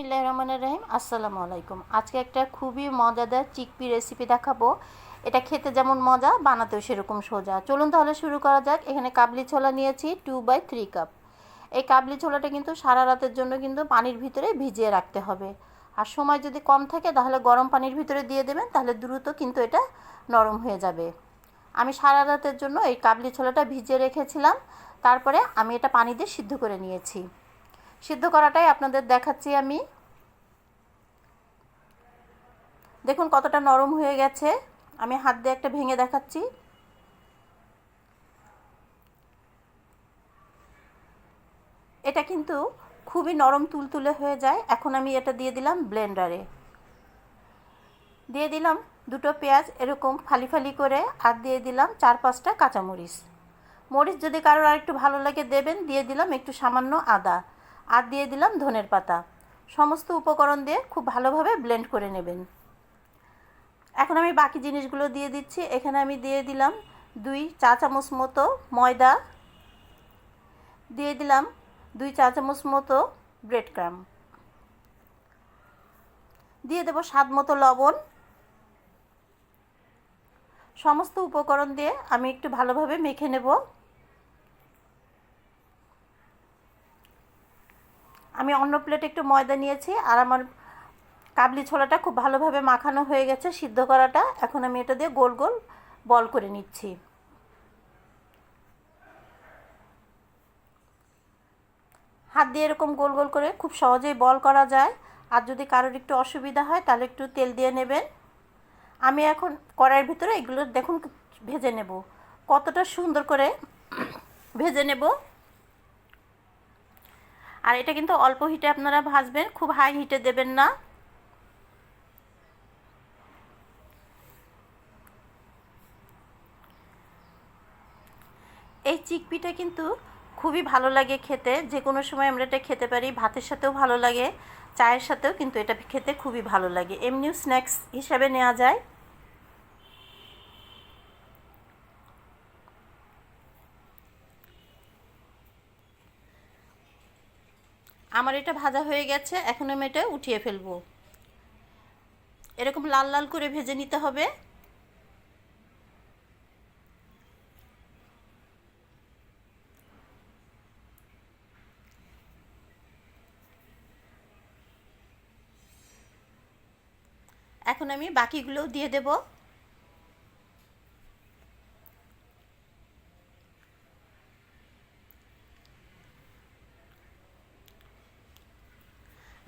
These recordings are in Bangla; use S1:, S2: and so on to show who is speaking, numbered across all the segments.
S1: বিসমিল্লাহ রহমানের রহিম। আসসালামু আলাইকুম। আজকে একটা খুবই মজাদার চিকপি রেসিপি দেখাবো। এটা খেতে যেমন মজা, বানাতেও সেরকম সোজা। চলুন তাহলে শুরু করা যাক। এখানে কাবলি ছোলা নিয়েছি টু বাই থ্রি কাপ এই কাবলি ছোলাটা কিন্তু সারা রাতের জন্য কিন্তু পানির ভিতরে ভিজিয়ে রাখতে হবে। আর সময় যদি কম থাকে, তাহলে গরম পানির ভিতরে দিয়ে দেবেন, তাহলে দ্রুত কিন্তু এটা নরম হয়ে যাবে। আমি সারা রাতের জন্য এই কাবলি ছোলাটা ভিজিয়ে রেখেছিলাম। তারপরে আমি এটা পানি দিয়ে সিদ্ধ করে নিয়েছি। সিদ্ধ করাটাই আপনাদের দেখাচ্ছি আমি। দেখুন কতটা নরম হয়ে গেছে। আমি হাত দিয়ে একটা ভেঙে দেখাচ্ছি। এটা কিন্তু খুবই নরম তুলতুলে হয়ে যায়। এখন আমি এটা দিয়ে দিলাম ব্লেন্ডারে। দিয়ে দিলাম দুটো পেঁয়াজ এরকম ফালি ফালি করে আর দিয়ে দিলাম চার পাঁচটা কাঁচামরিচ। মরিচ যদি কারোর আর একটু ভালো লাগে দেবেন, দিয়ে দিলাম একটু সামান্য আদা। আর দিয়ে দিলাম ধনের পাতা। সমস্ত উপকরণ দিয়ে খুব ভালোভাবে ব্লেন্ড করে নেবেন। এখন আমি বাকি জিনিসগুলো দিয়ে দিচ্ছি। এখানে আমি দিয়ে দিলাম দুই চা চামচ মতো ময়দা। দিয়ে দিলাম দুই চা চামচ মতো ব্রেড ক্রাম দিয়ে দেবো স্বাদ মতো লবণ। সমস্ত উপকরণ দিয়ে আমি একটু ভালোভাবে মেখে নেব। আমি অন্য প্লেটে একটু ময়দা নিয়েছি আর আমার কাবলি ছোলাটা খুব ভালোভাবে মাখানো হয়ে গেছে, সিদ্ধ করাটা। এখন আমি এটা দিয়ে গোল গোল বল করে নিচ্ছি। হাত দিয়ে এরকম গোল গোল করে খুব সহজেই বল করা যায়। আর যদি কারোর একটু অসুবিধা হয়, তাহলে একটু তেল দিয়ে নেবেন। আমি এখন কড়াইয়ের ভিতরে এগুলো দেখুন ভেজে নেব। কতটা সুন্দর করে ভেজে নেব। আর এটা কিন্তু অল্প হিটে আপনারা ভাজবেন, খুব হাই হিটে দেবেন না। এই চিকপিটা কিন্তু খুবই ভালো লাগে খেতে, যে কোনো সময় আমরা এটা খেতে পারি, ভাতের সাথেও ভালো লাগে, চায়ের সাথেও কিন্তু এটা খেতে খুবই ভালো লাগে। এমনিও স্ন্যাক্স হিসাবে নেওয়া যায়। আমার এটা ভাজা হয়ে গেছে, এখন আমি এটা উঠিয়ে ফেলব। এরকম লাল লাল করে ভেজে নিতে হবে। এখন আমি বাকিগুলোও দিয়ে দেব।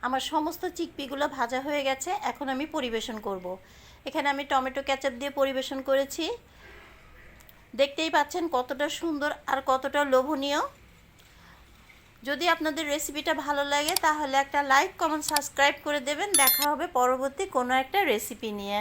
S1: আমার সমস্ত চিকপিগুলো ভাজা হয়ে গেছে, এখন আমি পরিবেশন করব। এখানে আমি টমেটো ক্যাচাপ দিয়ে পরিবেশন করেছি। দেখতেই পাচ্ছেন কতটা সুন্দর আর কতটা লোভনীয়। যদি আপনাদের রেসিপিটা ভালো লাগে, তাহলে একটা লাইক, কমেন্ট, সাবস্ক্রাইব করে দেবেন। দেখা হবে পরবর্তী কোনো একটা রেসিপি নিয়ে।